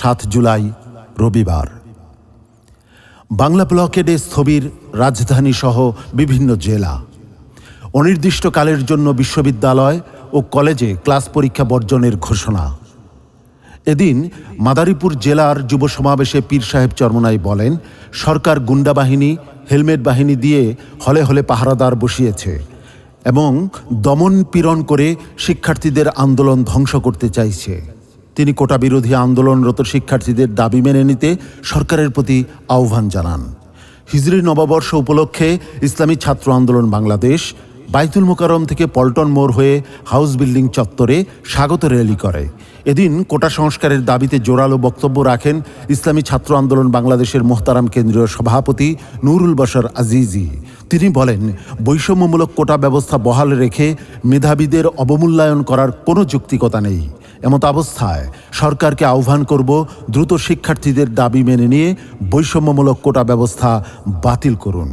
সাত জুলাই, রবিবার। বাংলা ব্লকেডে স্থবির রাজধানী সহ বিভিন্ন জেলা। অনির্দিষ্টকালের জন্য বিশ্ববিদ্যালয় ও কলেজে ক্লাস পরীক্ষা বর্জনের ঘোষণা। এদিন মাদারীপুর জেলার যুব সমাবেশে পীর সাহেব চরমনাই বলেন, সরকার গুন্ডা বাহিনী, হেলমেট বাহিনী দিয়ে হলে হলে পাহারাদার বসিয়েছে এবং দমন পীড়ন করে শিক্ষার্থীদের আন্দোলন ধ্বংস করতে চাইছে। তিনি কোটা বিরোধী আন্দোলনরত শিক্ষার্থীদের দাবি মেনে নিতে সরকারের প্রতি আহ্বান জানান। হিজরি নববর্ষ উপলক্ষে ইসলামী ছাত্র আন্দোলন বাংলাদেশ বাইতুল মোকারম থেকে পল্টন মোড় হয়ে হাউস বিল্ডিং চত্বরে স্বাগত র্যালি করে। এদিন কোটা সংস্কারের দাবিতে জোরালো বক্তব্য রাখেন ইসলামী ছাত্র আন্দোলন বাংলাদেশের মোহতারাম কেন্দ্রীয় সভাপতি নুরুল বশর আজিজি। তিনি বলেন, বৈষম্যমূলক কোটা ব্যবস্থা বহাল রেখে মেধাবীদের অবমূল্যায়ন করার কোনো যৌক্তিকতা নেই। এমত অবস্থায় সরকারকে আহ্বান করব, দ্রুত শিক্ষার্থীদের দাবি মেনে নিয়ে বৈষম্যমূলক কোটা ব্যবস্থা বাতিল করুন।